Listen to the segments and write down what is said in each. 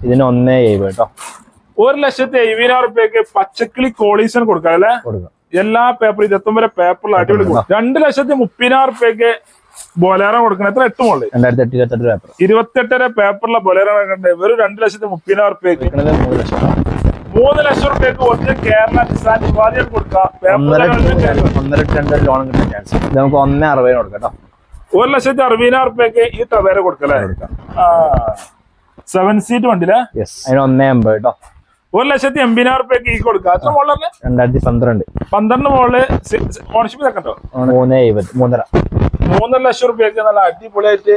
ഇതിന് ഒന്നേ എഴുപത് കേട്ടോ. ഒരു ലക്ഷത്തി എഴുപതിനായിരം റുപ്യക്ക് പച്ചക്കിളി കോളീസൺ കൊടുക്കാം അല്ലെ? കൊടുക്കാം. എല്ലാ പേപ്പറും ഇരുപത്തി വരെ പേപ്പറിൽ അടിപൊളി രണ്ട് ലക്ഷത്തി മുപ്പതിനായിരം റുപ്യക്ക് ബൊലേറ കൊടുക്കണം. എത്ര? എട്ട് മോൾ രണ്ടായിരത്തി എട്ട് ഇരുപത്തെട്ട് പേപ്പർ ഇരുപത്തെട്ടര പേപ്പറിലെ ബൊലേറ കൊടുക്കണ്ടേ? വെറും രണ്ട് ലക്ഷത്തി മുപ്പതിനായിരം റുപ്യക്ക് മൂന്ന് ലക്ഷം. മൂന്ന് ലക്ഷം റുപ്യക്ക് ഒറ്റ കേരള കിസാൻ ഉപാധികൾ കൊടുക്കാം ഒന്നര രണ്ട് ലോൺ കിട്ടാൻ ചാൻസ് ഇത് നമുക്ക് ഒന്നേ അറുപതിന് കൊടുക്കാം കേട്ടോ. ഒരു ലക്ഷത്തി അറുപതിനായിരം റുപ്യക്ക് ഈ തവേര കൊടുക്കല്ലേ കൊടുക്കാം. ആ. സെവൻ സീറ്റ് വണ്ടിയിലെ? യെസ് അതിന് ഒന്നേ അമ്പത് കേട്ടോ ഒരു ലക്ഷത്തി എൺപതിനായിരം റുപ്യക്ക് ഈ കൊടുക്കാം. അത്ര മോളിലെ രണ്ടായിരത്തി പന്ത്രണ്ട്. പന്ത്രണ്ട് മോളിൽ ഓണർഷിപ്പ് തെക്കണ്ടോ മൂന്നേ എഴുപത് മൂന്നര. മൂന്നര ലക്ഷം റുപ്യക്ക് നല്ല അടിപൊളിയായിട്ട്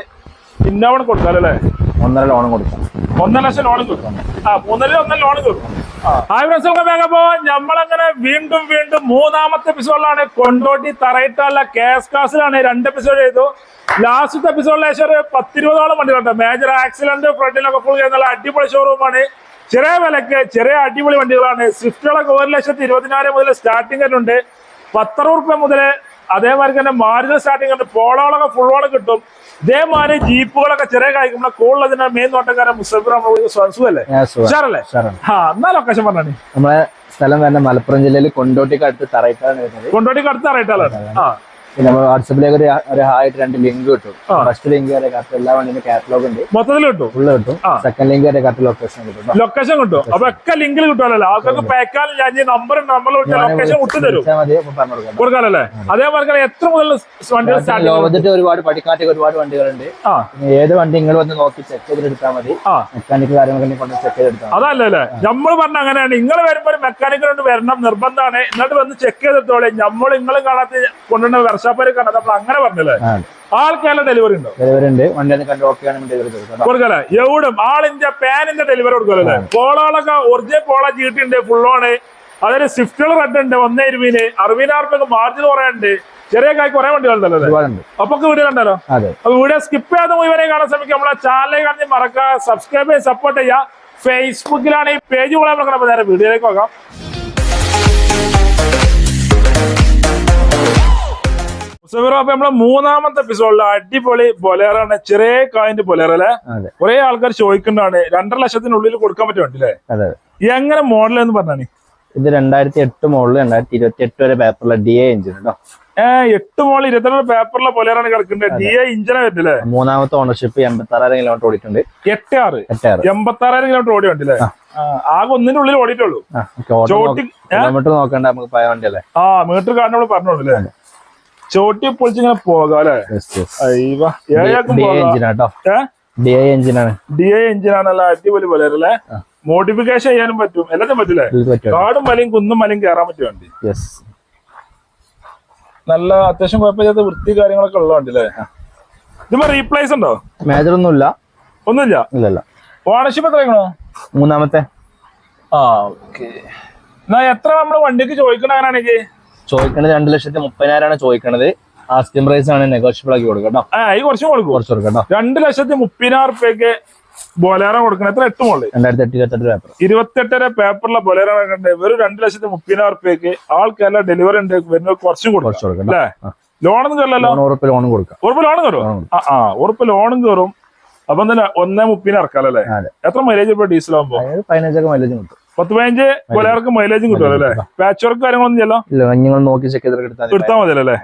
ഇന്നോവൺ കൊടുക്കാം അല്ലേ ഒന്നര ലോണും കൊടുക്കും. ഒന്നര ലക്ഷം ലോണും കൊടുക്കും. ആ മൂന്നര ഒന്നര വെൽക്കം ബാക്ക് അപ്പോ നമ്മളങ്ങനെ വീണ്ടും വീണ്ടും മൂന്നാമത്തെ എപ്പിസോഡിലാണ് കൊണ്ടോട്ടി തറയിട്ടല്ല കേസ് കാസിലാണ് രണ്ട് എപ്പിസോഡ് ചെയ്തു. ലാസ്റ്റത്തെ എപ്പിസോഡിൽ ഏകദേശം ഒരു പത്തിരുപതോളം കണ്ടോ മേജർ ആക്സിഡന്റ് ഫ്രണ്ടിലൊക്കെ ഫുൾ ചെയ്യുന്ന അടിപൊളി ഷോറൂമാണ് ചെറിയ വിലക്ക് ചെറിയ അടിപൊളി വണ്ടികളാണ്. സ്വിഫ്റ്റുകളൊക്കെ ഒരു ലക്ഷത്തി ഇരുപതിനായിരം മുതൽ സ്റ്റാർട്ടിംഗ് ഉണ്ട് പത്തറുപ്യ റുപ്യ മുതൽ അതേമാതിരി തന്നെ മാരുതി സ്റ്റാർട്ടിംഗ് ഉണ്ട് പോളോളൊക്കെ ഫുൾ ഓളം കിട്ടും. ഇതേമാതിരി ജീപ്പുകളൊക്കെ ചെറിയ കായ്ക്കുമ്പോൾ കൂടുതൽ മെയിൻ നോട്ടക്കാരൻ മുസഫിർ സുഖല്ലേ. ഉഷാറല്ലേ. ആ എന്നാ ലൊക്കേഷൻ പറഞ്ഞാണ് നമ്മളെ സ്ഥലം വരുന്നത് മലപ്പുറം ജില്ലയിൽ കൊണ്ടോട്ടിക്ക് അടുത്ത് തറയിട്ടാണ് വരുന്നത്. കൊണ്ടോട്ടിക്ക് അടുത്ത് അറിയിട്ടാലാണ് ആ. നമ്മൾ വാട്സപ്പിലേക്ക് ഒരു ഒരു ഹായിട്ട് രണ്ട് ലിങ്ക് കിട്ടും. ഫസ്റ്റ് ലിങ്ക് വരെ കറക്റ്റ് എല്ലാ വണ്ടിന്റെ കാറ്റലോഗ് ഉണ്ട്. മൊത്തത്തിൽ കിട്ടും? ഫുള്ള് കിട്ടും. സെക്കൻഡ് ലിങ്ക് വരെ കറക്റ്റ് ലൊക്കേഷൻ കിട്ടും. ലൊക്കേഷൻ കിട്ടും. അപ്പൊ ഒക്കെ ലിങ്കിൽ കിട്ടുമല്ലോ ആൾക്കാർക്ക് പേക്കാലും ഞാൻ നമ്പർ നമ്മൾ ലൊക്കേഷൻ വിട്ടു തരും വിളിച്ചാൽ മതി. അപ്പൊ കൊടുക്കാം. കൊടുക്കാനല്ലേ? അതേമാതിരി എത്ര മുതൽ വണ്ടികൾ ലോ ബഡ്ജറ്റ് ഒരുപാട് പഠിക്കാത്ത ഒരുപാട് വണ്ടികളുണ്ട്. ഏത് വണ്ടി നിങ്ങൾ വന്ന് നോക്കി ചെക്ക് ചെയ്തിട്ട് എടുത്താൽ മതി മെക്കാനിക് കാര്യങ്ങളൊക്കെ കൊണ്ട് ചെക്ക് ചെയ്തെടുത്താൽ മതി. അതല്ലേ നമ്മൾ പറഞ്ഞ അങ്ങനെയാണ്. നിങ്ങൾ വരുമ്പോൾ മെക്കാനിക്കൽ കൊണ്ട് വരണം. നിർബന്ധമാണ്. എന്നിട്ട് വന്ന് ചെക്ക് ചെയ്തിട്ടോളെ നമ്മൾ നിങ്ങളും കാണാത്ത കൊണ്ടുവന്ന വർഷാപ്പാര് കണ്ടത് അപ്പൊ അങ്ങനെ പറഞ്ഞല്ലേ? ആൾക്കാരുടെ ഡെലിവറി ഉണ്ടോ? ഡെലിവറി ഉണ്ട്. വണ്ടി കണ്ട് ഓക്കെ ആണെങ്കിൽ ഡെലിവറി. കൊടുക്കല്ലേ? എവിടും ആളിന്റെ പാനിന്റെ ഡെലിവറി കൊടുക്കല്ലേ പോളകളൊക്കെ ഒറിജിനൽ പോള ചീട്ടുണ്ട് ഫുള്ളോണ് അതായത് സ്വിഫ്റ്റുകൾ റെഡ് ഉണ്ട് ഒന്നേ ഇരുപതിന്. അറുപതിനായിരം മാർജിൻ കുറയുണ്ട് ചെറിയ കായ്ക്ക് കുറെ വണ്ടികളുണ്ടല്ലോ അപ്പൊ വീഡിയോ കണ്ടല്ലോ അപ്പൊ വീഡിയോ സ്കിപ്പ് ചെയ്യാതെ മുഴുവനെ കാണാൻ ശ്രമിക്കുക. നമ്മളെ ചാനലിൽ കാണി മറക്കുക സബ്സ്ക്രൈബ് ചെയ്ത് സപ്പോർട്ട് ചെയ്യുക. ഫേസ്ബുക്കിലാണ് ഈ പേജ് കൂടെ നമ്മൾ നേരെ വീഡിയോയിലേക്ക് നോക്കാം മുസഫിറോ, അപ്പൊ നമ്മളെ മൂന്നാമത്തെ എപ്പിസോഡിലെ അടിപൊളി ബൊലേറാണ് ചെറിയ കായിന്റെ ബൊലേറ അല്ലെ? കുറെ ആൾക്കാർ ചോദിക്കുന്നതാണ് രണ്ടര ലക്ഷത്തിനുള്ളിൽ കൊടുക്കാൻ പറ്റുമല്ലേ അതെ എങ്ങനെ മോഡൽ എന്ന് പറഞ്ഞാണ് ഇത് രണ്ടായിരത്തി എട്ട് മോഡൽ രണ്ടായിരത്തി ഇരുപത്തി എട്ട് വരെ പേപ്പറിലെ ഡി എ എഞ്ചിൻ ഉണ്ടോ ഏഹ് എട്ട് മോളിൽ ഇരുപത്തിരണ്ട് പേപ്പറിലെ പൊലേറാണ് കിടക്കുന്നത് ഡി എ ഇഞ്ചിനെ പറ്റില്ലേ മൂന്നാമത്തെ ഓണർഷിപ്പ് എൺപത്തി ആറായിരം കിലോമീറ്റർ ഓടിയിട്ടുണ്ട്. എട്ട് ആറ്. എട്ടാറ് എൺപത്തി ആറായിരം കിലോമീറ്റർ ഓടി വണ്ടില്ലേ ആകെ ഒന്നിന്റെ ഉള്ളിൽ ഓടിയിട്ടുള്ളൂ. കിലോമീറ്റർ നോക്കണ്ട നമുക്ക് വണ്ടിയല്ലേ? ആ മീറ്റർ കാരണം പറഞ്ഞോളൂ അല്ലേ? ചോട്ടി പൊളിച്ചിങ്ങനെ പോകാം ഡി ഐ എഞ്ചിനാണ് ഡി എ എഞ്ചിനാണല്ല അടിപൊളി പോലെ അല്ലേ? മോഡിഫിക്കേഷൻ ചെയ്യാനും പറ്റും. എല്ലാത്തിനും പറ്റില്ലേ? കാടും മലയും കുന്നും മലയും കയറാൻ പറ്റും വണ്ടി. നല്ല അത്യാവശ്യം കുഴപ്പമില്ലാത്ത വൃത്തി കാര്യങ്ങളൊക്കെ ഉള്ള വണ്ടി അല്ലേ? ഇതിപ്പോ റീപ്ലേസ് ഉണ്ടോ? മേജർ ഒന്നും ഇല്ല. ഒന്നുമില്ല? ഇല്ലല്ല ഓണർഷിപ്പ് എത്രയാണോ മൂന്നാമത്തെ. ആ ഓക്കെ എന്നാ എത്ര നമ്മൾ വണ്ടിക്ക് ചോദിക്കണ അങ്ങനെയാണെങ്കിൽ? ചോദിക്കണത് രണ്ട് ലക്ഷത്തി മുപ്പതിനായിരമാണ് ചോദിക്കണത്. ആസ്കിംഗ് പ്രൈസ് ആണ് നെഗോഷ്യബിൾ ആക്കി കൊടുക്കാം കേട്ടോ. കുറച്ചും കൊടുക്കും. കുറച്ച് കൊടുക്കാം കേട്ടോ. രണ്ട് ലക്ഷത്തി മുപ്പതിനായിരം റുപ്യക്ക് ബൊലേറ കൊടുക്കണം. എത്ര എട്ട് മോൾ? രണ്ടായിരത്തി എട്ട് ഇരുപത്തെട്ട് പേപ്പർ ഇരുപത്തെട്ടര പേപ്പറിലെ ബോലേറ കൊടുക്കണ്ടേ? വെറും രണ്ട് ലക്ഷത്തി മുപ്പതിനായിരം റുപ്യക്ക് ആൾക്കെല്ലാം ഡെലിവറി ഉണ്ട്. വരുന്ന കുറച്ചും കൊടുക്കും. അല്ലേ? ലോണൊന്നും കയറില്ലല്ലോ ലോൺ ഉറപ്പ് ലോണും കൊടുക്കാം. ഉറപ്പ് ലോണും കയറും ആ ആ ഉറപ്പ് ലോണും കയറും അപ്പൊ തന്നെ ഒന്നേ മുപ്പതിന് ഇറക്കാലല്ലേ? എത്ര മൈലേജ് ഇപ്പൊ ഡീസൽ ആകുമ്പോ പതിനഞ്ചൊക്കെ മൈലേജ് കിട്ടും. പത്ത് പതിനഞ്ച് കൊലർക്ക് മൈലേജും കിട്ടുമല്ലോ അല്ലേ? പാച്ച് വർക്ക് കാര്യങ്ങളൊന്നും ചെല്ലോ ഇല്ല നിങ്ങൾ നോക്കി ചെക്ക് ചെയ്തിട്ട് എടുത്താൽ മതി. എടുത്താൽ മതിയല്ലോ അല്ലേ?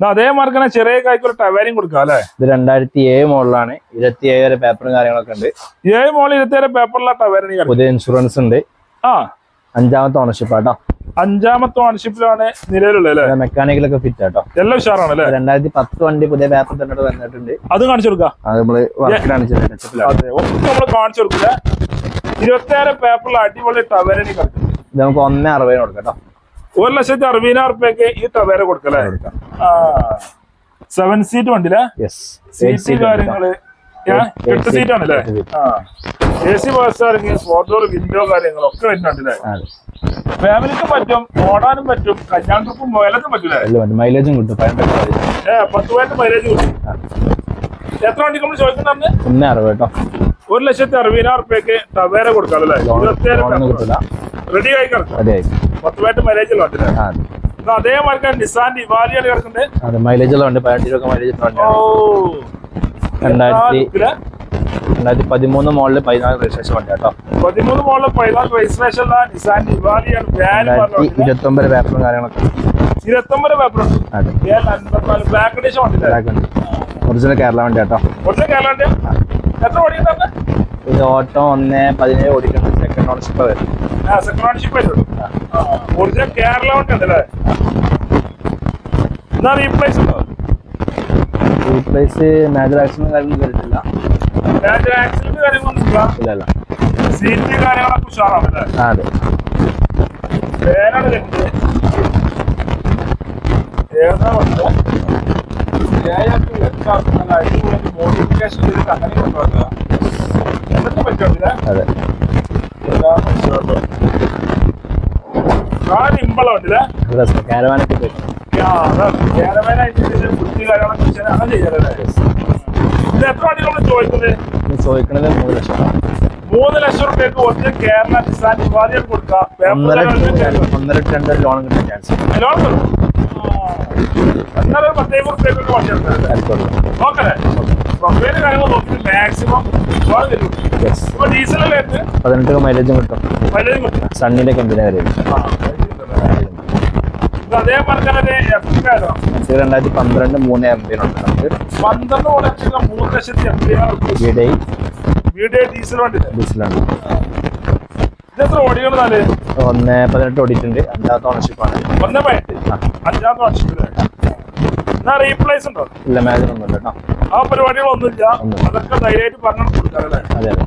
അതേ മാർക്ക് തന്നെ ചെറിയ കായ്ക്കൊരു ടവേരയും കൊടുക്കാം അല്ലേ? ഇത് രണ്ടായിരത്തി ഏഴ് മോഡലാണ്. ഇരുപത്തി ഏഴ് വരെ പേപ്പറും കാര്യങ്ങളൊക്കെ ഉണ്ട്. ഏഴ് മോളിൽ ഇരുപത്തേഴ് പേപ്പറിലെ ടവേരിന് പുതിയ ഇൻഷുറൻസ് ഉണ്ട്. ആ. അഞ്ചാമത്തെ ഓണർഷിപ്പ് ആട്ടോ അഞ്ചാമത്തെ ഓണർഷിപ്പിലാണ് നിലവിലുള്ളത് മെക്കാനിക്കലൊക്കെ ഫിറ്റ് ആട്ടോ എല്ലാം ഉഷാറാണ് അല്ലേ? രണ്ടായിരത്തി പത്ത് വണ്ടി പുതിയ പേപ്പർ തന്നെ വന്നിട്ടുണ്ട്. അത് കാണിച്ചു കൊടുക്കാം. അത് നമ്മൾ ഒക്കെ നമ്മൾ കാണിച്ചു കൊടുക്കില്ല. ഇരുപത്തേഴ് പേപ്പറിൽ അടിപൊളി ടവേരിന് കിടക്കും ഇത് നമുക്ക് ഒന്നേ അറുപതിന് കൊടുക്കാം കേട്ടോ ഒരു ലക്ഷത്തി അറുപതിനായിരം റുപ്യക്ക് ഈ ടവേര കൊടുക്കലേ സെവൻ സീറ്റ് വണ്ടിയില്ലേ യെസ് സീറ്റ് കാര്യങ്ങൾ. എട്ട് സീറ്റ് ആണല്ലേ? എ സി ബസ് ആണെങ്കിൽ ഫോർ ഡോർ വിൻഡോ കാര്യങ്ങളൊക്കെ വരുന്നുണ്ടല്ലേ ഫാമിലിക്ക് പറ്റും ഓടാനും പറ്റും കല്യാൺ ട്രിപ്പും എല്ലാത്തിനും പറ്റൂലേ? മൈലേജും കിട്ടും പതിനെട്ട് mileage. ഏ പത്ത് പോയിട്ട് മൈലേജ് കിട്ടും. എത്ര വണ്ടിക്ക് നമ്മൾ ചോദിക്കുന്നുണ്ട് ഒന്നേ അറുപത് കേട്ടോ ഒരു ലക്ഷത്തി അറുപതിനായിരം റുപ്യക്ക് ടവേര കൊടുക്കാം അല്ലേ? റെഡി ആയി കിടക്കും. പത്ത് പതിനെട്ട് മൈലേജ് അതേമാതിരി നിസാൻ ഇവാലിയാണ് കിടക്കുന്നത്. മൈലേജ് ഉള്ള വണ്ടി പതിനെട്ട് ഇരുപത് മൈലേജ് ഓ. രണ്ടായിരത്തി പതിമൂന്ന് മോളിൽ പതിനാല് രജിസ്ട്രേഷൻ വണ്ടി കേട്ടോ പതിമൂന്ന് മോളിൽ പതിനാല് രജിസ്ട്രേഷൻ ഉള്ള നിസാൻ നിവാലിയാണ് വാൻ രണ്ടായിരത്തി ഇരുപത്തി ഒമ്പത് പേപ്പറും കാര്യങ്ങളൊക്കെ. ഇരുപത്തൊമ്പത് പേപ്പറും ബ്ലാക്ക് ഒറിജിനൽ കേരള വണ്ടി കേട്ടോ ഒറിജിനൽ കേരള ഓടിയുണ്ട് ഇത് ഓട്ടോ ഒന്ന് പതിനേഴ് ഓടിക്കുന്നത് സെക്കൻഡ് ഓണർഷിപ്പ് വരും. സെക്കൻഡ് ഓണർഷിപ്പ് വരുള്ളൂ ഒറിജിനൽ കേരള വണ്ടി ഉണ്ടല്ലേ എന്നാ റീപ്ലേസ് ഉണ്ടോ? റീപ്ലേസ് മേജർ ആക്സിഡന്റ് കാര്യമൊന്നും വരുന്നില്ല ആക്സിഡന്റ് കാര്യങ്ങളൊന്നുമില്ല ഇല്ല. സീറ്റ് കാര്യങ്ങളൊക്കെ ഉഷാറാണല്ലേ അതെ. പേരാണ് വരുന്നത് ഏതാ അതെ. കാരവാനൊക്കെ ഇത് ചോദിക്കണത് മൂന്ന് ലക്ഷം. മൂന്ന് ലക്ഷം റുപ്യക്ക് ഒറ്റ കേരള കിസാൻ ഉപാധികൾ കൊടുക്കാം ഒന്നര ലോൺ കിട്ടാൻ ചാൻസ് ലോൺ തരും എന്നാലും പത്തേ റുപ്യക്കൊക്കെ വണ്ടി നോക്കല്ലേ പ്രൊഫൈൽ കാര്യങ്ങൾ നോക്കിയിട്ട് മാക്സിമം ലോൺ തരും. ഇപ്പൊ പതിനെട്ട് മൈലേജും കിട്ടും. മൈലേജ് കിട്ടും. സണ്ണിന്റെ കമ്പനി വരെ അതേപോലെ തന്നെ ഇത് രണ്ടായിരത്തി പന്ത്രണ്ട് മൂന്ന് എം പി നമുക്ക് പന്ത്രണ്ട് ലക്ഷം മൂന്ന് ലക്ഷത്തി എം പി ഡീസൽ വണ്ടി ഡീസലാണ് ഒന്ന് പതിനെട്ട് ഓടിയിട്ടുണ്ട്. അഞ്ചാമത്തെ ഓണർഷിപ്പാണ് ഒന്ന് പതിനെട്ട് അഞ്ചാമത്തെ ഓണർഷിപ്പ് എന്നാ റീപ്ലേസ് ഉണ്ടോ? ഇല്ല മേജർ കേട്ടോ. ആ പരിപാടികളൊന്നുമില്ല. അതൊക്കെ ധൈര്യമായിട്ട് പറഞ്ഞു കൊടുക്കാറല്ലേ അതെ അതെ.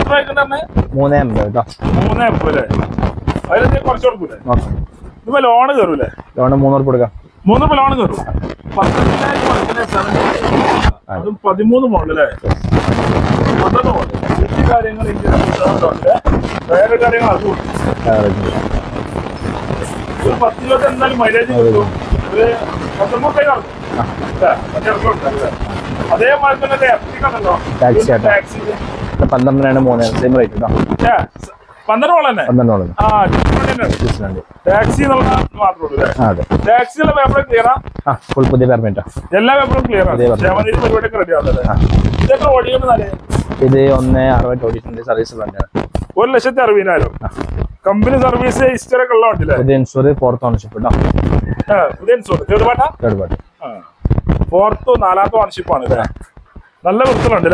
എത്ര വയ്ക്കണ്ടേ മൂന്ന് എം കേട്ടോ. മൂന്ന് എപ്പല്ലേ അതിൽ കുറച്ച് കൊടുക്കൂലേ? നോക്കാം ഇപ്പൊ ലോണ് കയറൂലേ ലോണ് മൂന്നൂറ് കൊടുക്കാം. മൂന്നൂറ് ലോണ് കയറും അതും പതിമൂന്ന് മോഡലേ പന്ത്രണ്ട് മോഡൽ ഈ കാര്യങ്ങൾ ഇന്ത്യയിലുണ്ട് വേറെ കാര്യങ്ങൾ അതും ഒരു പത്ത് എന്തായാലും മൈലേജ് കിട്ടും. ഒരു പത്തൊമ്പത് അതേമാതിരി തന്നെ. ടാക്സി പന്ത്രണ്ട് രണ്ട് മൂന്ന് സെയിം റേറ്റ് കേട്ടോ ടാക്സി പേപ്പർ ഫുൾ പുതിയ എല്ലാ പേപ്പറും ക്ലിയർ ആണ് ഓടിക്കുന്നത് ഇത് ഒന്ന് അറുപത് സർവീസ് ഒരു ലക്ഷത്തി അറുപതിനായിരം. കമ്പനി സർവീസ് ഹിസ്റ്ററി ഒക്കെ ഉള്ള വണ്ടില്ലേ പുതിയ ഇൻഷൂർ ഫോർത്ത് ഓണർഷിപ്പ് പുതിയ തേർഡ് പാട്ടാ തേർഡ് ഫോർത്ത് നാലാമത്തെ ഓണർഷിപ്പ് ആണ് നല്ല വൃത്തിലുണ്ട്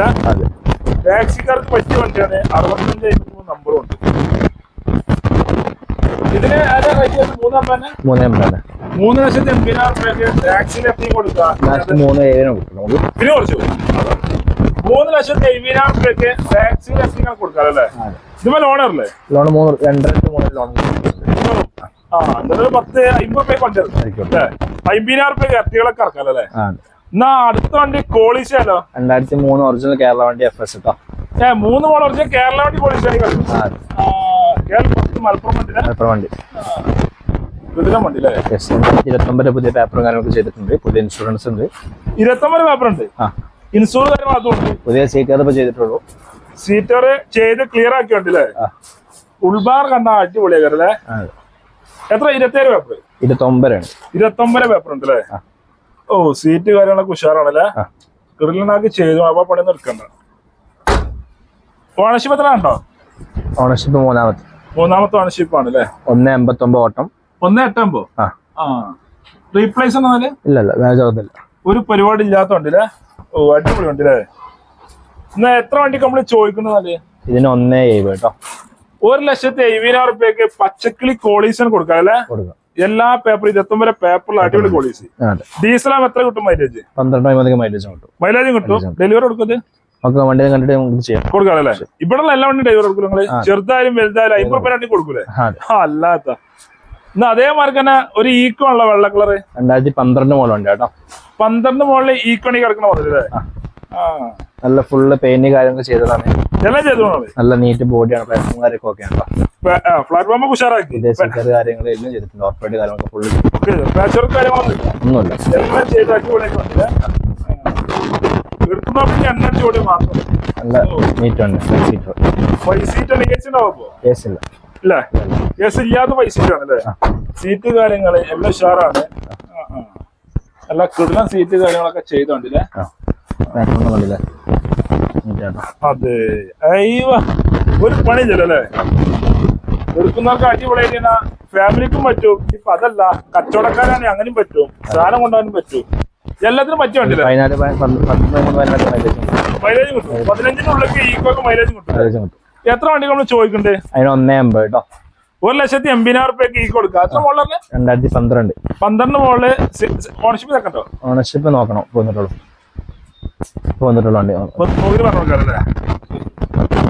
ടാക്സിക്കാർക്ക് പറ്റിയ വണ്ടിയാണ്. അറുപത്തഞ്ച് നമ്പറും ഉണ്ട്. ഇതിന്? മൂന്നാം മൂന്ന് എം ആണ് മൂന്ന് ലക്ഷത്തി എൺപതിനായിരം രൂപയ്ക്ക് കൊടുക്കുക. മൂന്ന് ഏഴിന് കൊടുക്കും നമുക്ക് പിന്നെ കുറച്ച്. മൂന്ന് ലക്ഷത്തി എഴുപതിനായിരം രൂപയ്ക്ക് വാക്സിൻ എത്തി കൊടുക്കാം അല്ലേ? അതെ ഇതുപോലെ ഓണറല്ലേ ലോൺ മൂന്ന് രണ്ടര മൂന്ന് ലോൺ ആ എന്നിട്ട് പത്ത് അമ്പത് രൂപ കൊണ്ടുവരും അമ്പതിനായിരം രൂപ എർട്ടികളൊക്കെ ഇറക്കാം അല്ലേ? എന്നാ അടുത്ത വണ്ടി കോളിച്ചാലോ? രണ്ടായിരത്തി മൂന്ന് ഒറിജിനൽ കേരള വണ്ടി എഫ് എസ് കേട്ടോ ഏ മൂന്ന് മോൾ ഒറിജിനൽ കേരള വണ്ടി മലപ്പുറം വണ്ടി വണ്ടി. ഇരുപത്തൊമ്പത് പുതിയ പേപ്പറും കാര്യങ്ങളൊക്കെ ചെയ്തിട്ടുണ്ട്. പുതിയ ഇൻഷുറൻസ് ഉണ്ട്. ഇരുപത്തൊമ്പത് പേപ്പർ ഉണ്ട്? ഇൻഷുറൻസ് കാര്യങ്ങൾ അതുണ്ട് പുതിയ സീറ്റർ ഇപ്പൊ ചെയ്തിട്ടുള്ളൂ. സീറ്റർ ചെയ്ത് ക്ലിയർ ആക്കി ഉണ്ടല്ലേ ഉൾബാർ കണ്ട അടിപൊളിയാക്കല്ലേ എത്ര? ഇരുപത്തേഴ് പേപ്പർ ഇരുപത്തൊമ്പതാണ് ഇരുപത്തൊമ്പത് പേപ്പർ ഉണ്ട് അല്ലേ. ഓ സീറ്റ് കാര്യങ്ങളൊക്കെ ഉഷാറാണല്ലേ? ഗ്രില്ലിനാക്കി ചെയ്തു അപ്പൊ പണി നിർക്കണ്ട ഓണർഷിപ്പ് എത്ര ഉണ്ടോ ഓണർഷിപ്പ് മൂന്നാമത്തെ. മൂന്നാമത്തെ ഓണർഷിപ്പ് ആണ് അല്ലേ? ഒന്ന് എൺപത്തൊമ്പത് ഓട്ടം. ഒന്ന് എട്ടാകുമ്പോ ആ. റീപ്ലേസ് എന്നാൽ ഇല്ല ഇല്ല ഒന്നുമില്ല ഒരു പരിപാടി ഇല്ലാത്തോണ്ടല്ലേ ഓ അടിപൊളി ഉണ്ട് അല്ലേ എന്നാ എത്ര വണ്ടി നമ്മൾ ചോദിക്കുന്നതല്ലേ ഇതിന് ഒന്നേ എഴുപത് കേട്ടോ. ഒരു ലക്ഷത്തി എഴുപതിനായിരം റുപ്യക്ക് പച്ചക്കിളി കോളീസൺ കൊടുക്കാം അല്ലേ? കൊടുക്കാം. എല്ലാ പേപ്പർ ഇരുപത്തൊമ്പത് പേപ്പറിൽ അടിപൊളി പോളിസി ഡീസലാകുമ്പോൾ എത്ര കിട്ടും മൈലേജ് പന്ത്രണ്ട് അമ്പതൊക്കെ മൈലേജ് കിട്ടും. മൈലേജും കിട്ടും? ഡെലിവറി കൊടുക്കുന്നത് നമുക്ക് വണ്ടി കണ്ടിട്ട് നമുക്ക് ചെയ്യാം. എല്ലാ വണ്ടി ഡെലിവറി കൊടുക്കും നിങ്ങൾ? ചെറുതായാലും വലുതായാലും അമ്പത് രൂപ വണ്ടി കൊടുക്കൂലേ? അല്ലാത്ത. എന്നാ അതേമാർക്ക് തന്നെ ഒരു ഈക്കോ ഉള്ള വെള്ള കളറ് രണ്ടായിരത്തി പന്ത്രണ്ട് മോളുണ്ട് കേട്ടോ. പന്ത്രണ്ട് മുകളിൽ ഈക്കോണി കിടക്കണ ആ. നല്ല ഫുള്ള് പെയിന്റ് കാര്യങ്ങൾ ചെയ്തതാണ്. എല്ലാം ചെയ്തു നല്ല നീറ്റ് ബോഡിയാണ് പ്ലാറ്റ്ഫോം കാര്യമൊക്കെ ഒക്കെ ഉണ്ടോ പ്ലാറ്റ്ഫോം ഉഷാറാക്കി. സ്റ്റിക്കർ കാര്യങ്ങൾ എല്ലാം ചെയ്തിട്ടുണ്ട്. ഓർപ്പേഡ് കാര്യങ്ങളൊക്കെ ഫുള്ള് ഒന്നുമില്ല. നല്ല നീറ്റ് ഉണ്ട്. സീറ്റർ ഫൈവ് സീറ്റ് ആണ് എ സി ഉണ്ടാവുമ്പോ? കേസ് ഇല്ല. ഇല്ലേ. എ സി ഇല്ലാത്ത ഫൈവ് സീറ്റ് ആണ് അല്ലേ? സീറ്റ് കാര്യങ്ങൾ എല്ലാം ഉഷാറാണ്. അല്ല ആ. സീറ്റ് കാര്യങ്ങളൊക്കെ ചെയ്തോണ്ടില്ലേ? അതെ. അയ്യോ. ഒരു പണി ചെല്ലല്ലേ എടുക്കുന്നവർക്ക് അടിപൊളിയായിട്ട് ഫാമിലിക്കും പറ്റും. ഇപ്പൊ അതല്ല കച്ചവടക്കാരാണെങ്കിൽ അങ്ങനെയും പറ്റും. സാധനം കൊണ്ടുപോകാനും പറ്റും. എല്ലാത്തിനും പറ്റും വണ്ടില്ലേ പതിനാല് പ- പന്ത് പത്ത് പതിമൂന്ന് പതിനാല് മൈലേജ് കിട്ടും. പതിനഞ്ചിനുള്ളിലേക്ക് ഈക്കോക്ക് മൈലേജ് കിട്ടും. എത്ര വണ്ടി നമ്മൾ ചോദിക്കണ്ടേ അതിന് ഒന്നേ അമ്പത് കേട്ടോ. ഒരു ലക്ഷത്തി എൺപതിനായിരം റുപ്യക്ക് ഈ കൊടുക്കുക എത്ര മോളിലെ രണ്ടായിരത്തി പന്ത്രണ്ട്. പന്ത്രണ്ട് മോളിൽ ഓണർഷിപ്പ് നോക്കണ്ടോ ഓണർഷിപ്പ് നോക്കണം. പോന്നിട്ടുള്ളൂ. പോന്നിട്ടുള്ളൂ വണ്ടി. പറഞ്ഞു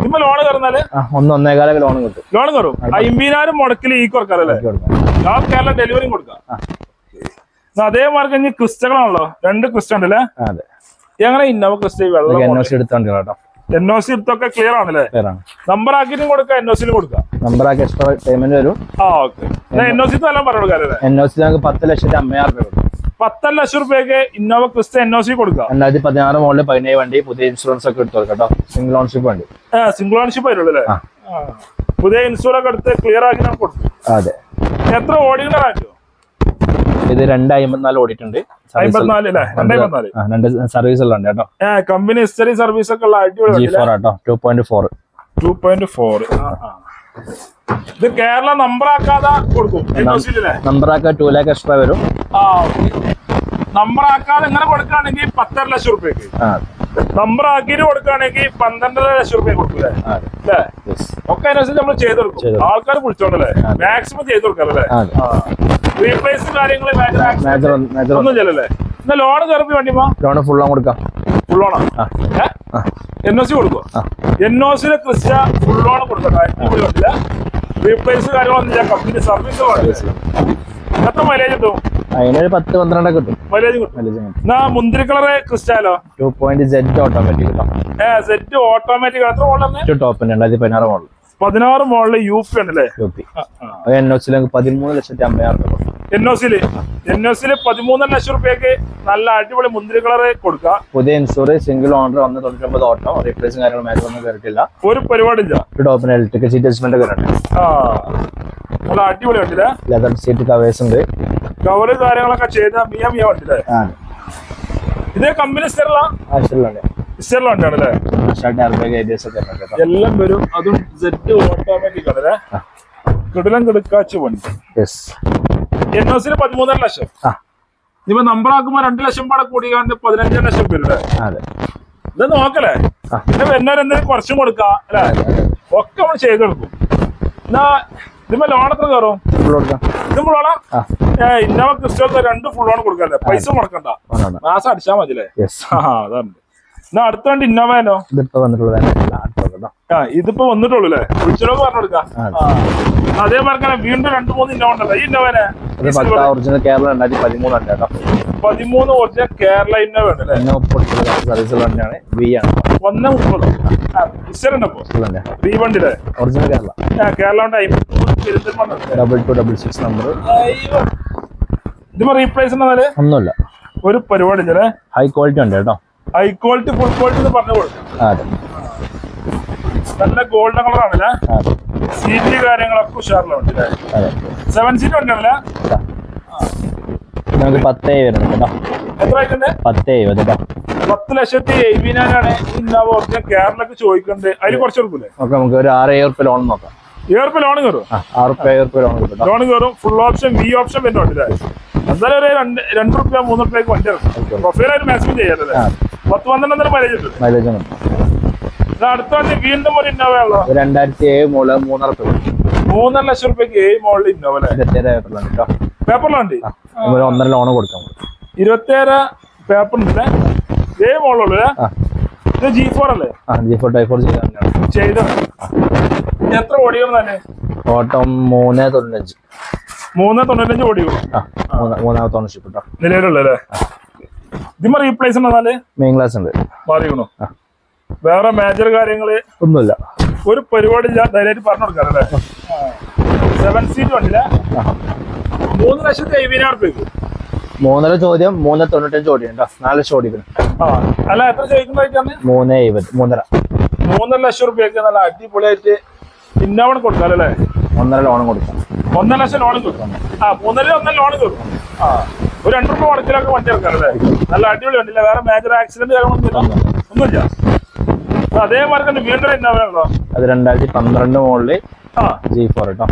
ഇപ്പൊ ലോൺ കയറുന്നാൽ? ഒന്ന് ഒന്നേകാല ലോൺ കിട്ടും. ലോൺ കയറും. അമ്പതിനായിരം മുടക്കിൽ ഈ കൊടുക്കാറല്ലേ ഞാൻ കേരള ഡെലിവറിയും കൊടുക്കാം. അതേ മാർഗം ഇനി ക്രിസ്റ്റകളാണല്ലോ. രണ്ട് ക്രിസ്റ്റ ഉണ്ടല്ലേ? അതെ. എങ്ങനെ Innova Crysta N O C എടുത്ത കേട്ടോ. എൻ ഒ സി എടുത്തൊക്കെ ക്ലിയർ ആണല്ലേ? നമ്പർ ആക്കിയിട്ടും കൊടുക്കാം എൻ ഒ സിയിൽ കൊടുക്കാം? നമ്പറാക്കി എക്സ്ട്രാ പേയ്മെന്റ് വരും. ആ ഓക്കെ എൻ ഒ സി എല്ലാം പറഞ്ഞു കൊടുക്കാം എൻ ഒ സി നമുക്ക് പത്ത് ലക്ഷത്തി അമ്പതിനായിരം രൂപ പത്തര ലക്ഷം റുപ്യക്ക് Innova Crysta N O C കൊടുക്കാം രണ്ടായിരത്തി പതിനാറ് മോഡൽ പതിനേഴ് വണ്ടി പുതിയ ഇൻഷുറൻസ് ഒക്കെ എടുത്തു കേട്ടോ. സിംഗിൾ ഓൺഷിപ്പ് വണ്ടി. സിംഗിൾ ഓൺഷിപ്പ് ആയിരുന്നു അല്ലേ. പുതിയ ഇൻഷുറൻസ് ഒക്കെ എടുത്ത് ക്ലിയർ ആക്കി നമുക്ക് കൊടുക്കും. അതെ. എത്ര കാറ്റോ ഇത് രണ്ട് അമ്പത്തിനാല് ഓടിയിട്ടുണ്ട്. രണ്ട് സർവീസ് എല്ലാം ഉണ്ട് കേട്ടോ. കമ്പനി ഹിസ്റ്ററി സർവീസ് ഒക്കെ ഉള്ള അടിപൊളി ഫോർ കേട്ടോ. Two point four two point four ഇത് കേരള നമ്പറാക്കാതെ കൊടുക്കും. നമ്പറാക്ക ടു ലാക്ക് എക്സ്ട്രാ വരും. ആ ആക്കാതെ എങ്ങനെ കൊടുക്കുകയാണെങ്കിൽ പത്തര ലക്ഷം റുപ്യക്ക്. ആക്കിയിട്ട് കൊടുക്കുകയാണെങ്കിൽ പന്ത്രണ്ടര ലക്ഷം റുപ്യ കൊടുക്കൂലേ അല്ലേ. ഒക്കെ അതിനനുസരിച്ച് നമ്മൾ ചെയ്ത് കൊടുക്കും. ആൾക്കാർ വിളിച്ചോണ്ടല്ലേ? മാക്സിമം ചെയ്ത് കൊടുക്കാറല്ലേ റീപ്ലേസ് കാര്യങ്ങൾ ഒന്നും ചെയ്യലല്ലേ എന്നാ ലോൺ കയറി വേണ്ടിമാ ലോണ് ഫുൾ ഓൺ കൊടുക്കാം. ഫുൾ ഓണാ എൻ ഒ സി കൊടുക്കുക. എൻ ഒ സിയിലെ ക്രിസ്റ്റ ഫുൾ ലോൺ കൊടുക്കട്ടെ അടിപൊളി വണ്ടില്ല റീപ്ലേസ് കാര്യങ്ങളൊന്നുമില്ല കമ്പനി സർവീസ് എത്ര മൈലേജ് കിട്ടും? അതിനൊരു പത്ത് പന്ത്രണ്ടൊക്കെ കിട്ടും. മൈലേജ് കിട്ടും. എന്നാ മുന്തിരി colour ക്രിസ്റ്റാലോ two point Z automatic automatic എത്ര ടോപ്പ് രണ്ടായിരത്തി പതിനാറ് മോഡൽ പതിനാറ് യു പി ഉണ്ടല്ലേ യു പി എൻ ഒ പതിമൂന്ന് ലക്ഷത്തി അമ്പതിനായിരം രൂപ. എൻ ഒ സിയിൽ എൻ ഒ സിയിൽ പതിമൂന്നര ലക്ഷം റുപ്യക്ക് നല്ല അടിപൊളി മുന്തിരി കളർ കൊടുക്കുക. പുതിയ ഇൻഷൂർ സിംഗിൾ ഓണർ ഒന്ന് തൊണ്ണൂറ്റൊമ്പത് ഓട്ടോ. റീപ്ലേസും കാര്യങ്ങളും മാറ്റം ഒന്നും കയറിയിട്ടില്ല ഒരു പരിപാടിയില്ല. ടു ടോപ്പിന് ഇലക്ട്രിക് സീറ്റ് അഡ്ജസ്റ്റ്മെന്റ് ഉണ്ട് ആ. നല്ല അടിപൊളി വണ്ടില്ലേ ലെതർ സീറ്റ് കവേഴ്സ് ഉണ്ട്. കവറ് കാര്യങ്ങളൊക്കെ ചെയ്ത മിയ മിയ വണ്ടില്ലേ ആ. ഇതേ കമ്പനി സ്റ്റെറില ആവശ്യമുള്ള സ്റ്റെറില വണ്ടിയാണല്ലേ ഷർട്ട് എയർബാഗ് ഏരിയസ് ഒക്കെ ഉണ്ട് കേട്ടോ. എല്ലാം വരും. അതും സെറ്റ് ഓട്ടോമാറ്റിക് ആണല്ലേ ആ. കിടലം കിടക്കാച്ച് വണ്ടി. എൻ ഒ സിന് പതിമൂന്നര ലക്ഷം. ഇപ്പൊ നമ്പർ ആക്കുമ്പോ രണ്ട് ലക്ഷം പാടെ കൂടി കണ്ട് പതിനഞ്ചര ലക്ഷം പേരുടെ. ഇത് നോക്കലേ. പിന്നെ വരുന്നവരെന്തെങ്കിലും കുറച്ചും കൊടുക്കാം അല്ലേ? ഒക്കെ നമ്മൾ ചെയ്ത് കൊടുക്കും എന്നാ ഇതിപ്പോ ലോൺ എത്ര കയറും? ഇത് ഏ ഇന്നോവ ക്രിസ്റ്റോക്ക് രണ്ട് ഫുൾ ഓൺ കൊടുക്കല്ലേ? പൈസ മുടക്കണ്ട. മാസം അടിച്ചാൽ മതില്ലേ യെസ് ആ അതാണ്. എന്നാ അടുത്ത വണ്ടി ഇന്നോവേനോ ഇതിപ്പോ ആ ഇതിപ്പോ വന്നിട്ടുള്ളൂ അല്ലേ? വിളിച്ചോ പറഞ്ഞു കൊടുക്കാം. അതേപോലെ തന്നെ വീണ്ടും രണ്ട് മൂന്ന് ഇന്നോവ ഉണ്ടല്ലോ. ഈ ഇന്നോവനെ ഒറിജിനൽ കേരള രണ്ടായിരത്തി പതിമൂന്നുണ്ട് കേട്ടോ. പതിമൂന്ന് ഒറിജിനൽ കേരള ഇന്നോവ ഉണ്ട് അല്ലേ? എന്നെ പൊട്ടിച്ചുള്ള സർവീസ് തന്നെയാണ് വി ആണ്. ഒന്ന് മുപ്പത്. ഒറിജിനൽ കേരള. ആ കേരള ഉണ്ട് അയ്മ്പത്തിമൂന്ന് double two double six number. ഇതിപ്പോ റീപ്ലേസ് ഒന്നുമില്ല. ഒരു പരിപാടി ഹൈ ക്വാളിറ്റി ഉണ്ട് കേട്ടോ. ഹൈ ക്വാളിറ്റി ഫുൾ ക്വാളിറ്റി പറഞ്ഞു കൊടുക്കും. നല്ല ഗോൾഡൻ കളർ ആണല്ലേ? സീറ്റ് കാര്യങ്ങളൊക്കെ ഉഷാറിലുണ്ട് സെവൻ സീറ്റ് ഉണ്ടല്ലേ. നമുക്ക് പത്തേ വരുന്നുണ്ട് കേട്ടോ. എത്ര ആയിട്ടുണ്ട്? പത്ത് കേട്ടോ. പത്ത് ലക്ഷത്തി എഴുപതിനായിരാണ് ആണ് ഒറിജിനൽ കേരളക്ക് ചോദിക്കുന്നത് അതിൽ കുറച്ച് കൊടുക്കൂലേ? ഓക്കെ നമുക്ക് ഒരു ആറ് ഏഴ് ഉറുപ്പ് ലോൺ നോക്കാം. ഏർപ്പ് ലോൺ കയറും. ലോൺ കയറും ഫുൾ ഓപ്ഷൻ വി ഓപ്ഷൻ വരുന്നുണ്ട് അല്ലേ? എന്തായാലും ഒരു രണ്ട് രണ്ട് റുപ്യ മൂന്ന് റുപ്യക്ക് വണ്ടി ഇറക്കും. പ്രൊഫൈലായിട്ട് മാക്സിമം ചെയ്യാല്ലേ ആ. പത്ത് പന്ത്രണ്ടര മൈലേജ് കിട്ടും മൈലേജ് കിട്ടും ഇത് അടുത്ത വണ്ടി വീണ്ടും ഒരു ഇന്നോവ ഉള്ളു. രണ്ടായിരത്തി ഏഴ് മുതൽ മൂന്നര മൂന്നര ലക്ഷം റുപ്യക്ക് ഏഴ് മോളിൽ ഇന്നോവ അല്ലേ? ഇരുപത്തേഴ് പേപ്പറിലാണ് കേട്ടോ. പേപ്പറിലുണ്ട് ഒരു ഒന്നര ലോൺ കൊടുക്കാം. പേപ്പർ ഉണ്ട്. ഏഴ് അല്ലേ? ഇത് ജി ഫോർ അല്ലേ? ജി ഫോർ ടൈ ഫോർ ചെയ്ത. എത്ര ഓടിയോ തന്നെ? ഓട്ടം മൂന്ന് തൊണ്ണൂറ്റഞ്ച്. മൂന്ന് തൊണ്ണൂറ്റഞ്ച് ഓടിയോ? മൂന്നാമത്തെ ഓണർഷിപ്പ് കേട്ടോ നിലവിലുള്ളല്ലേ ഇതിമ്മ റീപ്ലേസ് എന്നാൽ മെയിൻ ക്ലാസ് ഉണ്ട്. മാറിയണോ. വേറെ മേജർ കാര്യങ്ങൾ? ഒന്നുമില്ല. ഒരു പരിപാടി ഇല്ല ധൈര്യമായിട്ട് പറഞ്ഞു കൊടുക്കാറല്ലേ സെവൻ സീറ്റ് വണ്ടില്ല മൂന്ന് ലക്ഷത്തി അയ്യായിരം റുപ്യ മൂന്നര ചോദ്യം മൂന്ന് തൊണ്ണൂറ്റഞ്ച് ഓടി ഉണ്ടോ? നാല് ലക്ഷം ആ. അല്ല എത്ര ചോദിക്കുന്നതായിട്ടാണ്? മൂന്ന് എഴുപത് മൂന്നര. മൂന്നര ലക്ഷം റുപ്യക്ക് നല്ല അടിപൊളിയായിട്ട് ഇന്നോവൺ കൊടുക്കാം അല്ലേ ഒന്നര ലോൺ കൊടുക്കാം. ഒന്നര ലക്ഷം ലോൺ കൊടുക്കാം. ആ മൂന്നര ഒന്നര ലോൺ കൊടുക്കാം. ആ ഒരു രണ്ടു രൂപ വണ്ടിയിലൊക്കെ വണ്ടി ഇറക്കാം അല്ലേ നല്ല അടിപൊളി വണ്ടിയില്ല? വേറെ മേജർ ആക്സിഡന്റ് കാര്യങ്ങളൊന്നുമില്ല ഒന്നുമില്ല. അതേപോലെ അതേമാതിരി തന്നെ വീണ്ടും എന്നാണല്ലോ അത് രണ്ടായിരത്തി പന്ത്രണ്ട് മോഡൽ ആ. ജി ഫോർ കേട്ടോ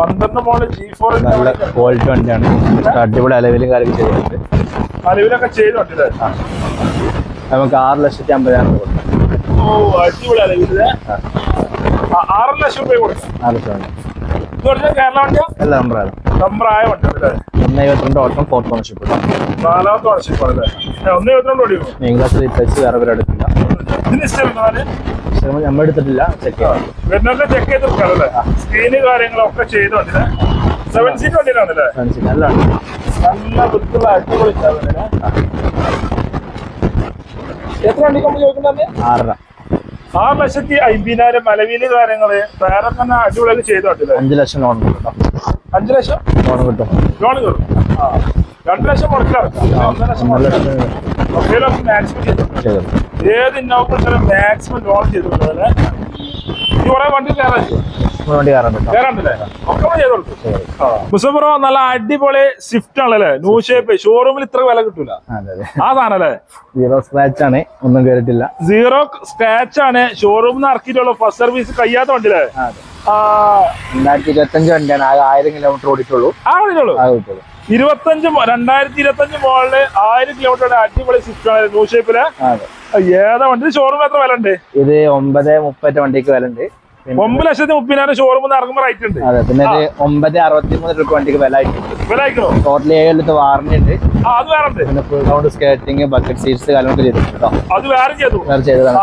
പന്ത്രണ്ട് മോഡൽ ജി ഫോർ നല്ല ക്വാളിറ്റി വണ്ടിയാണ്. അടിപൊളി അലവിലും കാര്യം ചെയ്തിട്ടുണ്ട് അലവിലൊക്കെ ചെയ്തിട്ടുണ്ട്. നമുക്ക് ആറ് ലക്ഷത്തി അമ്പതിനായിരം കൊടുക്കാം. ഓ അടിപൊളി അലവിൽ. ആറ് ലക്ഷം രൂപ കൊടുക്കാം ആറ് ലക്ഷം വണ്ടി ഇത് പറഞ്ഞാൽ കേരള വണ്ടിയാ? എല്ലാ നമ്പറാണ് നമ്പറായ വണ്ടി അല്ലേ ഒന്ന് എഴുപത്തിരണ്ട് ഓട്ടം ഫോർത്ത് ഓണർഷിപ്പ് നാലാമത്തെ വർഷപ്പാണല്ലേ ഒന്ന് ഇരുപത്തിരണ്ട് ഓടിയോ? മെയിൻ ക്ലാസ് റീപ്ലേസ് വേറെ പേര് എടുക്കില്ല ഇതിന് നമ്മൾ എടുത്തിട്ടില്ല ചെക്ക് ചെയ്യാം. വരുന്നൊക്കെ ചെക്ക് ചെയ്ത് കൊടുക്കാറല്ലേ സ്ക്രീന് കാര്യങ്ങളൊക്കെ ചെയ്തോണ്ട് സെവൻ സീറ്റ് വണ്ടിയിലാണല്ലേ? ഫ്രണ്ട്സിന് നല്ല വണ്ടി. നല്ല വൃത്തിയുള്ള അടിപൊളി എത്ര വണ്ടിക്ക് നമ്മൾ ചോദിക്കുന്നത് ആറര. ആറ് ലക്ഷത്തി അമ്പതിനായിരം മലവീലി കാര്യങ്ങൾ വേറെ തന്നെ അടിപൊളി കേട്ടില്ല? അഞ്ചു ലക്ഷം ലോൺ കിട്ടും അഞ്ചു ലക്ഷം? ലോൺ കിട്ടും. ലോൺ കിട്ടും. ആ. രണ്ട് ലക്ഷം കൊടുക്കാറുണ്ട് മാക്സിമം ചെയ്തു. ചെയ്തു. ഏത് ഇന്നോക്കും മാക്സിമം ലോൺ ചെയ്തിട്ടുണ്ടല്ലേ ഈ കുറെ വണ്ടി കയറാൻ നമ്മൾ വണ്ടി മുസഫറോ നല്ല അടിപൊളി സ്വിഫ്റ്റ് ആണല്ലേ? ന്യൂ ഷേപ്പ് ഷോറൂമിൽ ഇത്ര വില കിട്ടൂല. ആ സാധനല്ലേ സീറോ സ്ക്രാച്ച് ആണ് ഒന്നും കേറിട്ടില്ല സീറോ സ്ക്രാച്ച് ആണ്. ഷോറൂമിൽ നിന്ന് ഇറക്കിയിട്ടുള്ള. ഫസ്റ്റ് സർവീസ് കഴിയാത്ത വണ്ടിയില്ലേ? ആ രണ്ടായിരത്തി ഇരുപത്തഞ്ച് വണ്ടിയാണ്. ആകെ ആയിരം കിലോമീറ്റർ ഓടിയിട്ടുള്ളൂ. ആ ഇരുപത്തഞ്ച് രണ്ടായിരത്തി ഇരുപത്തഞ്ച് മോളിൽ ആയിരം കിലോമീറ്റർ അടിപൊളി സ്വിഫ്റ്റ് ആണ്. ന്യൂ ഷേപ്പിൽ ഏതാ വണ്ടി ഷോറൂം എത്ര വില ഉണ്ട് ഇത് ഒമ്പത് മുപ്പറ്റ വണ്ടിക്ക് വില ഉണ്ട് ഒമ്പത് ലക്ഷത്തി മുപ്പതിനായിരം ഷോറൂം ഇറങ്ങുമ്പോൾ റേറ്റ് ഉണ്ട്. അതെ പിന്നെ ഒമ്പത് അറുപത്തി മൂന്ന് രൂപ വണ്ടിക്ക് വില ആയിട്ടുണ്ട്. വില അയക്കണോ ടോട്ടൽ ഏഴ് വാറണ്ടി ഉണ്ട്. അത് വേറെ ഉണ്ട്. പിന്നെ full round skating bucket seats കാര്യങ്ങളൊക്കെ ചെയ്തിട്ടുണ്ട് കേട്ടോ. അത് വേറെ ചെയ്തു. വേറെ ചെയ്തതാണ്.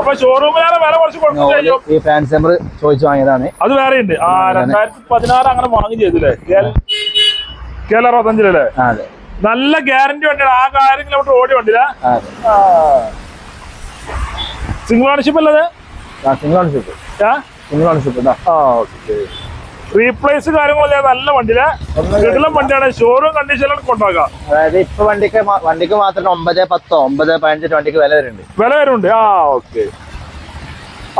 അപ്പൊ ഷോറൂമിലാണ് വില കുറച്ച് ഈ ഫാൻസ് നമ്പർ ചോദിച്ചു വാങ്ങിയതാണ്. അത് വേറെ ഉണ്ട്. ആ രണ്ടായിരത്തി പതിനാറ് അങ്ങനെ വാങ്ങി ചെയ്തില്ലേ? കേരള അറുപത്തഞ്ചിലല്ലേ അതെ. നല്ല ഗ്യാരണ്ടി വണ്ടിയാണ്. ആ കിലോമീറ്റർ ഓടി വണ്ടിയില്ല അതെ. സിംഗിൾ ഓണർഷിപ്പ് അല്ലത് ആ സിംഗിൾ ഓണർഷിപ്പ് സിംഗിൾ ഓണർഷിപ്പ് കേട്ടോ ആ ഓക്കെ. റീപ്ലേസ് കാര്യങ്ങളൊക്കെ നല്ല വണ്ടിയിലെ. കിടലം വണ്ടിയാണ്. ഷോറൂം കണ്ടീഷനിലാണ് കൊണ്ടുപോകാം. അതായത് ഇപ്പൊ വണ്ടിക്ക് വണ്ടിക്ക് മാത്രം ഒമ്പത് പത്തോ ഒമ്പത് പതിനഞ്ച് വണ്ടിക്ക് വില വരുന്നുണ്ട്. വില വരുന്നുണ്ട്. ആ ഓക്കെ.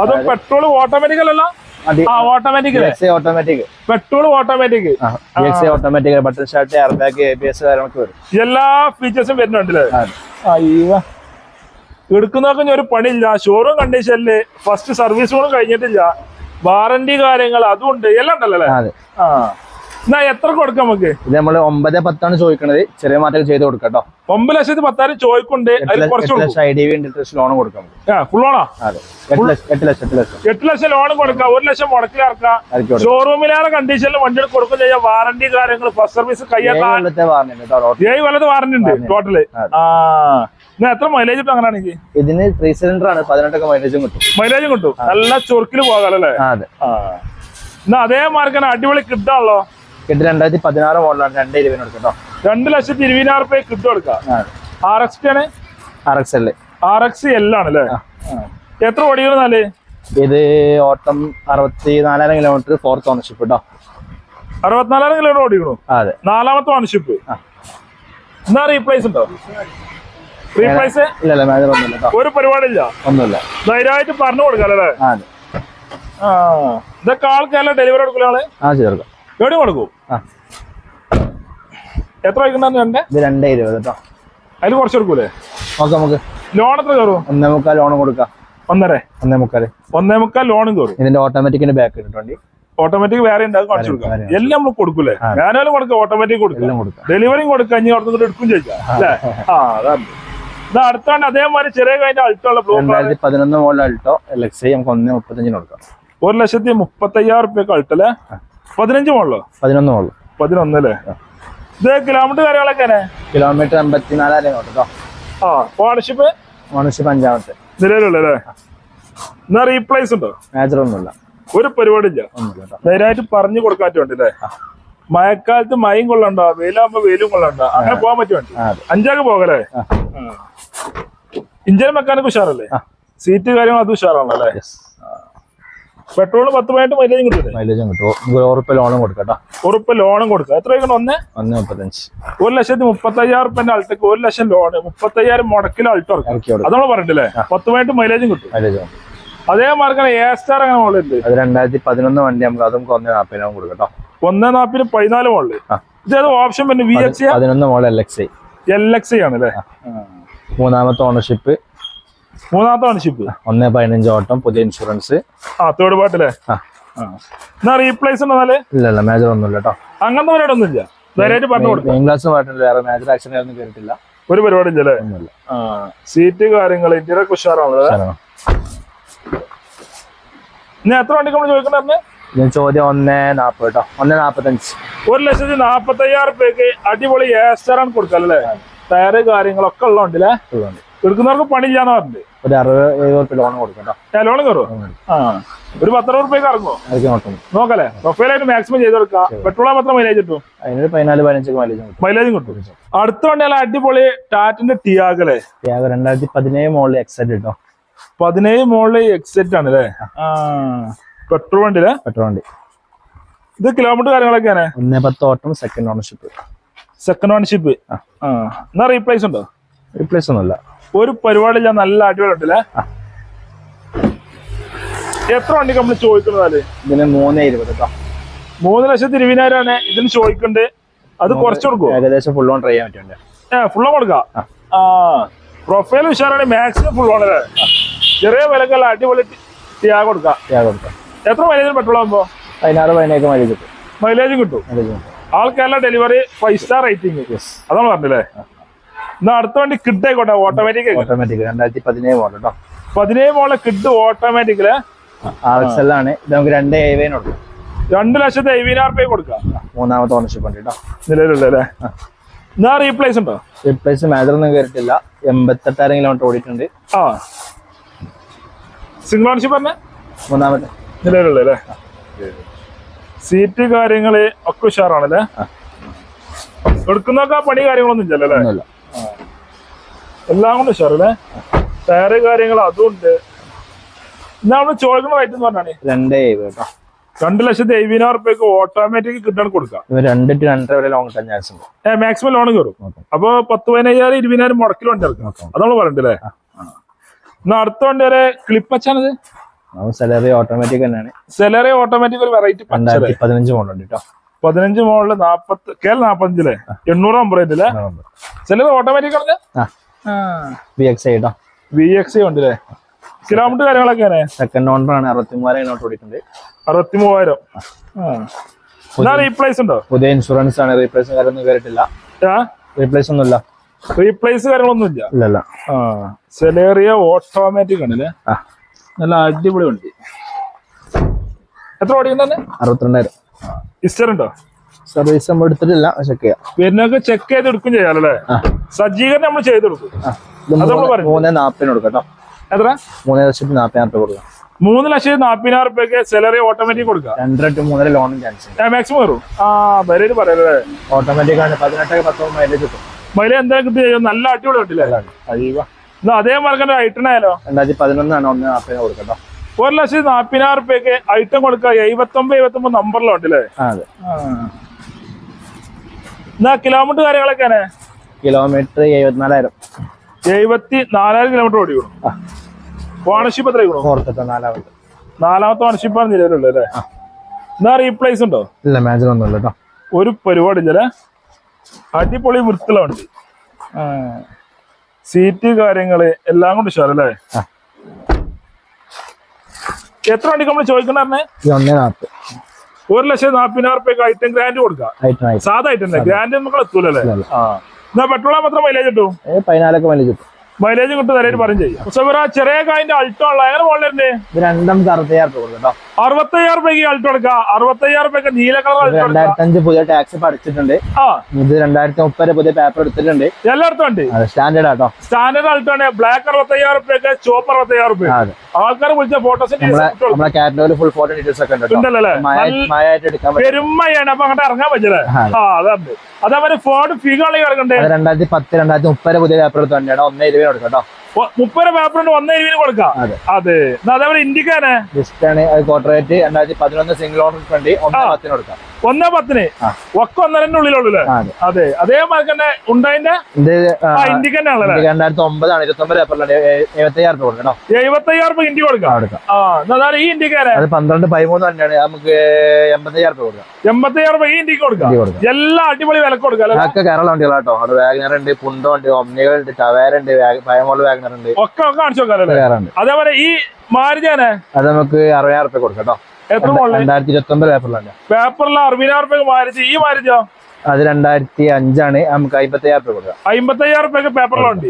അത് പെട്രോൾ ഓട്ടോമാറ്റിക് അല്ലല്ലോ? Automatic automatic petrol automatic automatic button start air bag A B S കാര്യങ്ങളൊക്കെ വരും. എല്ലാ ഫീച്ചേഴ്സും വരുന്നുണ്ടല്ലേ അയ്യോ. എടുക്കുന്നതൊക്കെ ഒരു പണിയില്ല. ഷോറൂം കണ്ടീഷനിൽ ഫസ്റ്റ് സർവീസ് കൂടെ കഴിഞ്ഞിട്ടില്ല. വാറന്റി കാര്യങ്ങൾ അതുണ്ട്. ഉണ്ട് എല്ലാം ഉണ്ടല്ലേ ആ. എന്നാ എത്ര കൊടുക്കാം നമുക്ക്? ഇത് നമ്മൾ ഒമ്പത് പത്താണ് ചോദിക്കണത്. ചെറിയ മാറ്റം ചെയ്ത് കൊടുക്കട്ടോ കേട്ടോ. ഒമ്പത് ലക്ഷത്തി പത്തായിരം ചോദിക്കുണ്ട് ലോൺ കൊടുക്കാം. ഫുൾ എട്ട് ലക്ഷം എട്ട് ലക്ഷം ലോൺ കൊടുക്കാം. ഒരു ലക്ഷം മുടക്കി ഇറക്കാം. ആയിരിക്കും കൊടുക്കാം. ഷോറൂമിലാണ് കണ്ടീഷനിൽ വണ്ടി കൊടുക്കും ചെയ്യാം. വാറന്റി കാര്യങ്ങൾ ഫസ്റ്റ് സർവീസ് റോഡ് ഏഴ് കൊല്ലത്ത് വാറന്റി ഉണ്ട് ടോട്ടൽ ആ. എത്ര മൈലേജ് കിട്ടും അങ്ങനെയാണെങ്കിൽ ഇതിന് ത്രീ സിലിണ്ടർ ആണ് പതിനെട്ടൊക്കെ മൈലേജും കിട്ടും. മൈലേജും കിട്ടും. നല്ല ചൊറുക്കിൽ പോകാല്ലേ അതെ. എന്നാ അതേ മാർക്കാണ് അടിപൊളി കിട്ടാണല്ലോ. കിട്ടി രണ്ടായിരത്തി പതിനാറ് മോഡലാണ് രണ്ട് ഇരുപതിന് കൊടുക്കട്ടോ കേട്ടോ രണ്ട് ലക്ഷത്തി ഇരുപതിനായിരം റുപ്യ കിട്ടും എടുക്കാം ആർ എക്സ് ആണ്? R X L R X ആണ് അല്ലേ? എത്ര ഓടിയിരുന്നാൽ ഇത് ഓട്ടം അറുപത്തി നാലായിരം കിലോമീറ്റർ ഫോർത്ത് ഓണർഷിപ്പ് കേട്ടോ അറുപത്തിനാലായിരം കിലോമീറ്റർ ഓടിക്കണോ? അതെ. നാലാമത്തെ ഓണർഷിപ്പ്. എന്നാ റീപ്ലേസ് ഉണ്ടോ? ഒരു പരിപാടിയില്ല? ഒന്നുമില്ല. ധൈര്യമായിട്ട് പറഞ്ഞു കൊടുക്കാം അല്ലേ? ഇതൊക്കെ ആൾക്കല്ല ഡെലിവറി കൊടുക്കലാണ് ആൾ? എവിടെ കൊടുക്കും? എത്ര വയ്ക്കുന്ന രണ്ട്? ഇരുപത് കേട്ടോ അതിൽ കുറച്ച് കൊടുക്കൂലേ? നോക്കാം നമുക്ക് ലോൺ എത്ര കയറും? ഒന്നേ മുക്കാൽ ലോൺ കൊടുക്കാം. ഒന്നര? ഒന്നേ മുക്കാൽ ഒന്നേ മുക്കാൽ ലോണും കയറും. ഇതിന്റെ ഓട്ടോമാറ്റിക്കിന്റെ ബാക്ക് ഇട്ടിട്ടുണ്ട് ഓട്ടോമാറ്റിക് വേറെ ഉണ്ട് അത് കാണിച്ചു കൊടുക്കാം. എല്ലാം നമ്മൾ കൊടുക്കൂലേ? ഞാനും കൊടുക്കാം ഓട്ടോമാറ്റിക് കൊടുക്കും. കൊടുക്കാം. ഡെലിവറിയും കൊടുക്കാം ഇനി അവിടുന്ന് എടുക്കും ചോദിക്കാം അല്ലേ? ആ അതാണ്. ഇത് അടുത്താണ്ട് അതേമാതിരി ചെറിയ കഴിഞ്ഞ ബ്ലൂ കളർ രണ്ടായിരത്തി പതിനൊന്ന് model Alto L X I നമുക്ക് ഒന്ന് മുപ്പത്തഞ്ചിന് കൊടുക്കാം. ഒരു ലക്ഷത്തി മുപ്പത്തയ്യായിരം റുപ്യക്ക് അൾട്ടല്ലേ പതിനഞ്ച് മോളോ പതിനൊന്ന് മോഡൽ. പതിനൊന്നല്ലേ? ഇത് കിലോമീറ്റർ കാര്യങ്ങളൊക്കെ കിലോമീറ്റർ അമ്പത്തിനാലായിരം കേട്ടോ ആ ഓണർഷിപ്പ് ഓണർഷിപ്പ് അഞ്ചാമത്തെ. നിലവിലുള്ളല്ലേ എന്നാ റീപ്ലേസ് ഉണ്ടോ? മേജർ ഒന്നുമില്ല. ഒരു പരിപാടിയില്ല. നേരായിട്ട് പറഞ്ഞു കൊടുക്കാറ്റുണ്ടല്ലേ മഴക്കാലത്ത് മഴയും കൊള്ളണ്ട? വെയിലാകുമ്പോ വെയിലും കൊള്ളണ്ട? അങ്ങനെ പോകാൻ പറ്റുമോ അഞ്ചാക്ക് പോകലേ. ഇഞ്ചിൻ മെക്കാനിക് ഉഷാറല്ലേ? സീറ്റ് കാര്യങ്ങൾ അത് ഉഷാറാണല്ലേ അല്ലേ? പെട്രോൾ പത്ത് പതിനെട്ട് മൈലേജും കിട്ടും മൈലേജും കിട്ടും. ഉറപ്പ് ലോണും കൊടുക്കട്ടോ കേട്ടോ. ഉറപ്പ് ലോണും കൊടുക്കുക എത്ര വയ്ക്കണം? ഒന്ന്? ഒന്ന് മുപ്പത്തഞ്ച്. ഒരു ലക്ഷത്തി മുപ്പത്തയ്യായിരം റുപ്യന്റെ അൾട്ടക്ക് ഒരു ലക്ഷം ലോണ് മുപ്പത്തയ്യായിരം മുടക്കിൽ അൾട്ടോ അത് നമ്മൾ പറഞ്ഞില്ലേ പത്ത് പതിനെട്ട് മൈലേജും കിട്ടും. മൈലേജും അതേ മാർക്കാണ് എ സ്റ്റാർ അങ്ങനെ മോളുണ്ട് അത് രണ്ടായിരത്തി പതിനൊന്ന് വണ്ടി നമുക്ക് അതും ഒന്ന് നാൽപ്പതിനാവും കൊടുക്കാം ഒന്ന് നാപ്പിന് പതിനാല് മോളിൽ ഇത് ഓപ്ഷൻ പിന്നെ വി എക്സ് പതിനൊന്ന് model L X I L X ആണ് അല്ലേ മൂന്നാമത്തെ ഓണർഷിപ്പ് മൂന്നാമത്തെ ഓണർഷിപ്പ് ഒന്ന് പതിനഞ്ച് ഓട്ടം പുതിയ ഇൻഷുറൻസ് ആ തേർഡ് പാർട്ടില്ലേ ആ. എന്നാ റീപ്ലേസ് ഇല്ല ഇല്ല മേജർ ഒന്നുമില്ല കേട്ടോ. അങ്ങനത്തെ പരിപാടി ഒന്നുമില്ല. പറഞ്ഞു കൊടുക്കും വേറെ മേജർ ആക്ഷൻ ഒന്നും കേട്ടിട്ടില്ല ഒരു പരിപാടി ഇല്ലല്ലേ സീറ്റ് കാര്യങ്ങൾ ഇന്ത്യയുടെ ഉഷാറാണല്ലോ. ഇനി എത്ര വണ്ടിക്ക് നമ്മൾ ഇതിന് ചോദ്യം ഒന്ന് നാപ്പത് കേട്ടോ. ഒന്ന് നാപ്പത്തഞ്ച്. ഒരു ലക്ഷത്തി നാപ്പത്തി അയ്യായിരം രൂപയ്ക്ക് അടിപൊളി ഏസ്റ്ററാണ് കൊടുക്കല്ലേ? ടയറ് കാര്യങ്ങളൊക്കെ ഉള്ളതുണ്ട്. എടുക്കുന്നവർക്ക് പണിയില്ലാന്ന് പറഞ്ഞിട്ട് ഒരു അറുപത് എഴുപത് റുപ്യ ലോൺ കൊടുക്കാം കേട്ടോ. ലോൺ കയറും. ആ ഒരു പത്തറുപത് റുപ്യക്ക് ഇറങ്ങുമോ നോക്കല്ലേ? പ്രൊഫൈലായിട്ട് മാക്സിമം ചെയ്ത് കൊടുക്കാം. പെട്രോളാ മാത്രം മൈലേജ് കിട്ടും? അതിനൊരു പതിനാല് പതിനഞ്ച് മൈലേജ് കിട്ടും. മൈലേജും കിട്ടും. അടുത്ത വണ്ടിയല്ല അടിപൊളി ടാറ്റിന്റെ ടിയാഗല്ലേ ടിയാഗ രണ്ടായിരത്തി പതിനേഴ് മോളിൽ എക്സെറ്റ് കിട്ടും. പതിനേഴ് മോളിൽ എക്സെറ്റ് ആണ് അല്ലേ പെട്രോൾ വണ്ടിയിലെ? പെട്രോൾ വണ്ടി. ഇത് കിലോമീറ്റർ കാര്യങ്ങളൊക്കെയാണ്? ഒന്നേ പത്ത് ഓട്ടം സെക്കൻഡ് ഓണർഷിപ്പ് സെക്കൻഡ് ഓൺഷിപ്പ് ആ. എന്നാ റീപ്ലേസ് ഉണ്ടോ? റീപ്ലേസ് ഒന്നുമില്ല. ഒരു പരിപാടി ഞാൻ നല്ല അടിപൊളി ഉണ്ടല്ലേ? എത്ര വണ്ടി നമ്മൾ ചോദിക്കുന്നതാൽ? ഇതിന് മൂന്നേ ഇരുപത് കേട്ടോ മൂന്ന് ലക്ഷത്തി ഇരുപതിനായിരമാണ് ഇതിന് ചോദിക്കുന്നുണ്ട് അത് കുറച്ച് കൊടുക്കും ഏകദേശം ഫുൾ ഓൺ ട്രൈ ചെയ്യാൻ പറ്റുന്നുണ്ട് ഏ ഫുള്ളും കൊടുക്കാം? ആ. ആ. പ്രൊഫൈൽ ഉഷാറാണ് മാക്സിമം ഫുൾ ആണ് ചെറിയ വിലക്കല്ല അടിപൊളി ടിയാ കൊടുക്കാം. ത്യാഗം കൊടുക്കാം. എത്ര മൈലേജ് പെട്രോൾ ആകുമ്പോ പതിനാറ് പതിനേഴ് മൈലേജ് കിട്ടും. മൈലേജും കിട്ടും. മൈലേജ് കിട്ടും. ആൾക്കെല്ലാം ഡെലിവറി ഫൈവ് സ്റ്റാർ റേറ്റിംഗ് അതാണ് പറഞ്ഞില്ലേ എന്നാ അടുത്ത വണ്ടി കിഡ് ആയിക്കോട്ടെ ഓട്ടോമാറ്റിക് ഓട്ടോമാറ്റിക് രണ്ടായിരത്തി പതിനേഴ് മോഡൽ കേട്ടോ പതിനേഴ് മോഡൽ കിഡ് ഓട്ടോമാറ്റിക്കിൽ ആണ്. നമുക്ക് രണ്ട് ഏവേന് കൊടുക്കും. രണ്ട് ലക്ഷത്തി എഴുപതിനായിരം രൂപ കൊടുക്കാം. മൂന്നാമത്തെ ഓണർഷിപ്പ് ഉണ്ട് കേട്ടോ നിലവിലുള്ള അല്ലേ? എന്നാ റീപ്ലേസ് ഉണ്ടോ? റീപ്ലേസ് മേജർ ഒന്നും കയറിയിട്ടില്ല എൺപത്തെട്ടായിരം കിലോമീറ്റർ ഓടിയിട്ടുണ്ട്. ആ. സിംഗിൾ ഓണർഷിപ്പ് തന്നെ? മൂന്നാമത്തെ. നിലവിലുള്ള അല്ലേ? സീറ്റ് കാര്യങ്ങൾ ഒക്കെ ഉഷാറാണല്ലേ. എടുക്കുന്നൊക്കെ പണി കാര്യങ്ങളൊന്നും ഇല്ലല്ലേ എല്ലാം കൊണ്ട് ഉഷാറല്ലേ? ടയറ് കാര്യങ്ങൾ അതുണ്ട് നമ്മൾ ചോദിക്കുന്ന റേറ്റ് എന്ന് പറഞ്ഞാണ് രണ്ട് കേട്ടോ? രണ്ട് ലക്ഷത്തി എഴുപതിനായിരം റുപ്യക്ക് ഓട്ടോമാറ്റിക് കിട്ടാൻ കൊടുക്കാം. രണ്ട് ടു രണ്ടര വരെ ലോങ് ചാൻസ് ഉണ്ട്. മാക്സിമം ലോൺ കയറും. അപ്പൊ പത്ത് പതിനയ്യായിരം ഇരുപതിനായിരം മുടക്കിൽ വണ്ടി ഇറക്കാം അതാണ് പറയണ്ടല്ലേ എന്നാ അടുത്ത വണ്ടി വരെ ക്ലിപ്പച്ചാണത് സാലറി ഓട്ടോമാറ്റിക് തന്നെയാണ്. സെലറി ഓട്ടോമാറ്റിക് ഒരു വെറൈറ്റി രണ്ടായിരത്തി പതിനഞ്ച് മോഡലുണ്ട് കേട്ടോ പതിനഞ്ച് മോഡൽ നാപ്പത്തി കേരള നാപ്പത്തഞ്ചിലെ എണ്ണൂറ് അമ്പറേറ്റില്ലേ സെലറി ഓട്ടോമാറ്റിക് ആണ് വി എക്സ് ഐ കേട്ടോ വി എക്സ് ഉണ്ടല്ലേ കിലോമീറ്റർ കാര്യങ്ങളൊക്കെ സെക്കൻഡ് ഓണർ ആണ് അറുപത്തി മൂവായിരം കിലോമീറ്റർ ഓടിയിട്ടുണ്ട് അറുപത്തി മൂവായിരം റീപ്ലേസ് ഉണ്ടോ? പുതിയ ഇൻഷുറൻസ് ആണ് റീപ്ലേസും കാര്യമൊന്നും കയറിയിട്ടില്ല റീപ്ലേസ് ഒന്നുമില്ല. റീപ്ലേസ് കാര്യങ്ങളൊന്നും ഇല്ല ഇല്ല. സെലേറിയ ഓട്ടോമാറ്റിക് ആണല്ലേ ആ. നല്ല അടിപൊളി വണ്ടി. എത്ര ഓടിക്കുന്ന അറുപത്തിരണ്ടായിരം. ഹിസ്റ്റർ ഉണ്ടോ? സർവീസ് നമ്മൾ എടുത്തിട്ടില്ല ചെക്ക് ചെയ്യാം. വരുന്നൊക്കെ ചെക്ക് ചെയ്ത് എടുക്കും ചെയ്യാലല്ലേ ആ. സജ്ജീകരണം നമ്മൾ ചെയ്തെടുക്കും കൊടുക്കും. മൂന്ന് നാൽപ്പതിന് കൊടുക്കാം എത്ര? മൂന്ന് ലക്ഷത്തി നാൽപ്പതിനായിരം രൂപ കൊടുക്കാം. മൂന്ന് ലക്ഷത്തി നാപ്പതിനായിരം റുപ്യക്ക് സാലറി ഓട്ടോമാറ്റിക് കൊടുക്കാം. രണ്ടര ടു മൂന്നര ലോണും ചാൻസ് മാക്സിമം വരും. ആ വിലയിൽ പറയല്ലേ? ഓട്ടോമാറ്റിക് ആണ് പതിനെട്ടൊക്കെ പത്തൊമ്പത് മൈലേജ് കിട്ടും. മൈലേജ് എന്താ കിട്ടി നല്ല അടിപൊളി കിട്ടില്ല അയ്യോ. അതേ മാർക്കറ്റ് ഐറ്റം ആയാലോ? രണ്ടായിരത്തി പതിനൊന്നാണ് ഒന്ന് നാൽപ്പതിന് കൊടുക്കാം കേട്ടോ ഒരു ലക്ഷത്തി നാപ്പതിനായിരം റുപ്യക്ക് ഐറ്റം കൊടുക്കുക. എഴുപത്തൊമ്പത് എഴുപത്തൊമ്പത് നമ്പറിലുണ്ടല്ലേ അതെ. എന്നാ കിലോമീറ്റർ കാര്യങ്ങളൊക്കെയാണ്. കിലോമീറ്റർ എഴുപത്തിനാലായിരം. എഴുപത്തി നാലായിരം കിലോമീറ്റർ ഓടി ആ. ഓണർഷിപ്പ് എത്ര ഓടിക്കണം നാലാമത്തെ. നാലാമത്തെ ഓണർഷിപ്പാണ് നിലവിലുള്ളത് അല്ലേ? എന്നാ റീപ്ലേസ് ഉണ്ടോ? ഇല്ല മാജർ ഒന്നുമില്ല കേട്ടോ ഒരു പരിപാടി ഇല്ലല്ലേ അടിപൊളി വൃത്തിലുണ്ട് സീറ്റ് കാര്യങ്ങൾ എല്ലാം കൊണ്ട് ഉഷാറല്ലേ? അല്ലേ എത്ര വണ്ടിക്ക് നമ്മൾ നാൽപ്പത് ഒരു ലക്ഷം നാപ്പതിനായിരം റുപ്യക്ക് ഐറ്റം ഗ്രാൻഡ് കൊടുക്കാം? സാധാ ഐറ്റം ഗ്രാൻഡ് നമുക്ക് എത്തൂലല്ലേ? എന്നാ പെട്രോളാ മാത്രം മൈലേജ് കിട്ടും? പതിനാലൊക്കെ മൈലേജ് കിട്ടും. മൈലേജ് കിട്ടും തരായിട്ട് പറയും ചെയ്യാം. ചെറിയ കായിന്റെ അൾട്ടോ ഉള്ള എങ്ങനെ മോളിലുണ്ട് രണ്ടും അറുപത്തയ്യായിരം രൂപ അറുപത്തയ്യായിരം അൾട്ടോ എടുക്കാം. അറുപത്തയ്യായിരം റുപ്യക്ക് നീല കളർ ഇത് അൾട്ടോ എടുക്കാം. രണ്ടായിരത്തി അഞ്ച് പുതിയ ടാക്സ് പഠിച്ചിട്ടുണ്ട് ആ. ഇത് രണ്ടായിരത്തി മുപ്പത് പുതിയ പേപ്പർ എടുത്തിട്ടുണ്ട്. എല്ലായിടത്തും ഉണ്ട്. സ്റ്റാൻഡേർഡ് ആട്ടോ സ്റ്റാൻഡേർഡ് അൾട്ടോ ആണ്. ബ്ലാക്ക് അറുപത്തയ്യായിരം രൂപയ്ക്ക് ചുവപ്പ് അറുപത്തയ്യായിരം രൂപ ആൾക്കാർ വിളിച്ച ഫോട്ടോസ് നമ്മളെ കാറ്റലോഗിൽ ഫുൾ ഫോട്ടോ ഡീറ്റെയിൽസ് ഒക്കെ ഉണ്ടല്ലോ? പെരുമയാണ്. അപ്പൊ അങ്ങോട്ട് ഇറങ്ങാൻ പറ്റില്ല? ആ. അതുണ്ട് അതേപോലെ ഫോർഡ് ഫിഗ കളി അത് രണ്ടായിരത്തി പത്ത് രണ്ടായിരത്തി മുപ്പത് പുതിയ പേപ്പർ വണ്ടിയാണ് ഒന്നേ ഇരുപത് കൊടുക്കാം കേട്ടോ ഒ- മുപ്പത് പേപ്പറിന് വന്ന രീതിയിൽ കൊടുക്കാം. അതെ. അതേപോലെ ഇന്ത്യക്കാനെ ലിസ്റ്റ് ആണ് അത് കോർട്ടറേറ്റ് രണ്ടായിരത്തി പതിനൊന്ന് സിംഗിൾ ഓർഡർ വണ്ടി ഒന്നേ. പത്തിന് കൊടുക്കാം. ഒന്നേ പത്തിന്. ഒക്കെ ഒന്നരന്റെ ഉള്ളിലുള്ളൂ അല്ലേ? അതെ. അതെ. അതേമാതിരി തന്നെ ഉണ്ടായിന്റെ ആണല്ലേ? ഇത് രണ്ടായിരത്തി ഒമ്പതാണ് ഇരുപത്തൊമ്പത് പേപ്പറിലാണ് എഴുപത്തയ്യായിരം രൂപ കൊടുക്കണം എഴുപത്തയ്യായിരം രൂപ ഇന്ത്യ കൊടുക്കാം. ഈ ഇന്ത്യക്കാരെ അത് പന്ത്രണ്ട് പതിമൂന്ന് തന്നെയാണ്. നമുക്ക് എൺപത്തയ്യായിരം രൂപ കൊടുക്കാം. എൺപത്തയ്യായിരം രൂപ ഈ ഇന്ത്യയ്ക്ക് കൊടുക്കാം. എല്ലാ അടിപൊളി വിലക്ക് കൊടുക്കാം കേരള വണ്ടികളാട്ടോ അവിടെ വാഗനർ ഉണ്ട് പുണ്ടോ ഉണ്ട് ഒമ്നികൾ ഉണ്ട് ടവേര ഉണ്ട് പയമോൾ വാഗനർ ഒക്കെ കാണിച്ചു ഉണ്ട് അതേപോലെ ഈ മാരുതിയാണ് അത് നമുക്ക് അറുപതിനായിരം റുപ്യ കൊടുക്കാം കേട്ടോ. എത്ര രണ്ടായിരത്തി ഇരുപത്തി ഒമ്പത് പേപ്പറിലാണ് പേപ്പറിൽ അറുപതിനായിരം റുപ്യ മാരുതി. ഈ മാരുതിയോ? അത് രണ്ടായിരത്തി അഞ്ചാണ് നമുക്ക് അമ്പത്തയ്യായിരം റുപ്യ കൊടുക്കാം. അമ്പത്തയ്യായിരം റുപ്യ പേപ്പറിലുണ്ട്.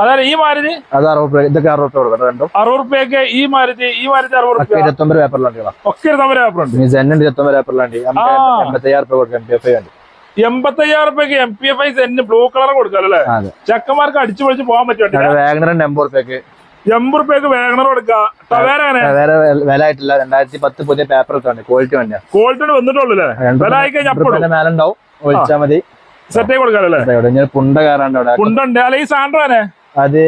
അതായത് ഈ മാരുതി? അത് അറുപത് ഇതൊക്കെ അറുപത് കൊടുക്കാം രണ്ടും. അറുപത് റുപ്യൊക്കെ ഈ മാരുതി ഈ മാരുതി അറുപത് ഇരുപത്തൊമ്പത് പേപ്പറിലാണ് ഒക്കെ ഇരുപത്തൊമ്പത് പേപ്പറുണ്ട് ഇനി ജെൻ ഇരുപത്തി ഒമ്പത് പേപ്പറിലാണ് നമുക്ക് അയ്യായിരം റുപ്യ കൊടുക്കാം. എം പി എഫ് ഉണ്ട് എൺപത്തയ്യായിരം റുപ്യക്ക് എം പി എഫ് ഐ സെന്റിന് ബ്ലൂ കളർ കൊടുക്കാം അല്ലേ? ചെക്കന്മാർക്ക് അടിച്ചു പൊളിച്ച് പോകാൻ പറ്റും ഉണ്ട് എൺപത് റുപ്യക്ക്. എൺപത് റുപ്യക്ക് വേഗണർ കൊടുക്കാം. വേറെ വില ആയിട്ടില്ല രണ്ടായിരത്തി പത്ത് പുതിയ പേപ്പർ ക്വാളിറ്റി വണ്ടിയാണ് ക്വാളിറ്റി വന്നിട്ടുള്ളൂ അല്ലേ? രണ്ട് വില ആയി കഴിഞ്ഞാൽ അപ്പോഴും റുപ്യന്റെ മേലെ ഉണ്ടാവും ഒഴിച്ചാൽ മതി. സെറ്റ് ആയി കൊടുക്കാം. അല്ലേ പുണ്ട കയറാണ്ട് അവിടെ. കുണ്ടുണ്ട് അല്ലെ ഈ സാൻഡ്രോനെ അത്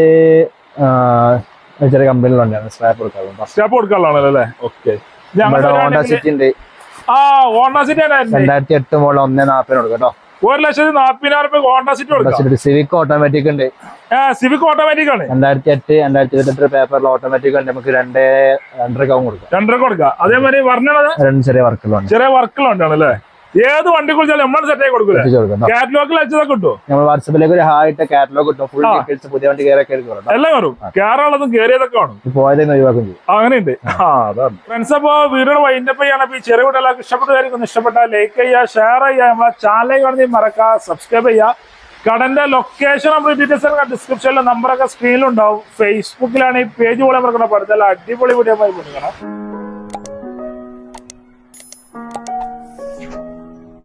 ചെറിയ കമ്പനിയിലുണ്ടാണ് സ്റ്റാപ്പ് കൊടുക്കാറുണ്ട് സ്റ്റാപ്പ് കൊടുക്കാനുള്ളതാണല്ലോ അല്ലേ? ഓക്കെ സിറ്റി ഉണ്ട്. രണ്ടായിരത്തി എട്ട് മുതൽ ഒന്നേ നാൽപ്പതിന് കൊടുക്കാം കേട്ടോ. ഒരു ലക്ഷത്തി നാപ്പതിനായിരം രൂപ ഹോണ്ട സിറ്റി കൊടുക്കാം. സിവിക് ഓട്ടോമാറ്റിക് ഉണ്ട്. സിവിക് ഓട്ടോമാറ്റിക് ആണ്. രണ്ടായിരത്തി എട്ട് രണ്ടായിരത്തി ഇരുപത്തെട്ട് പേപ്പറിൽ ഓട്ടോമാറ്റിക് ഉണ്ട്. നമുക്ക് രണ്ടേ രണ്ടരക്കാവും കൊടുക്കാം. രണ്ടരക്കൊടുക്കാം അതേമാതിരി പറഞ്ഞത് രണ്ട് ചെറിയ വർക്കുകളുണ്ട് ചെറിയ വർക്കുകളുണ്ടാണ് അല്ലേ ഏത് വണ്ടി കുളിച്ചാലും നമ്മൾ സെറ്റ് ആയി കൊടുക്കൂലേ? എത്തിച്ച് കൊടുക്കാം. കേട്ടോ. കാറ്റലോഗിൽ അയച്ചതൊക്കെ കിട്ടും? നമ്മൾ വാട്സപ്പിലേക്ക് ഒരു ഹായിട്ട് കാറ്റലോഗ് കിട്ടും ഫുൾ. ഡീറ്റെയിൽസ് പുതിയ വണ്ടി കയറൊക്കെ എല്ലാം കയറും. കയറാനുള്ളതും കയറിയതൊക്കെ ആണ് പോയതെന്ന് ഒഴിവാക്കും അങ്ങനെയുണ്ട്. ആ. അതാണ്. ഫ്രണ്ട്സ് അപ്പോ വീഡിയോ വൈൻഡപ്പ് ചെയ്യണം. അപ്പൊ ഈ ചെറിയ എല്ലാവർക്കും ഇഷ്ടപ്പെട്ടതായിരിക്കും ഇഷ്ടപ്പെട്ടാൽ ലൈക്ക് ചെയ്യുക ഷെയർ ചെയ്യുക. നമ്മളെ ചാനൽ കാണുന്നത് മറക്കുക സബ്സ്ക്രൈബ് ചെയ്യുക. കടന്റെ ലൊക്കേഷൻ നമ്മൾ ഡീറ്റെയിൽസ് ഒക്കെ ഡിസ്ക്രിപ്ഷനിൽ നമ്പറൊക്കെ സ്ക്രീനിലുണ്ടാവും ഫേസ്ബുക്കിലാണ് ഈ പേജ് പോലെ മറക്കണം പഠിച്ചാൽ അടിപൊളി വീഡിയോ പോയി കൊടുക്കണം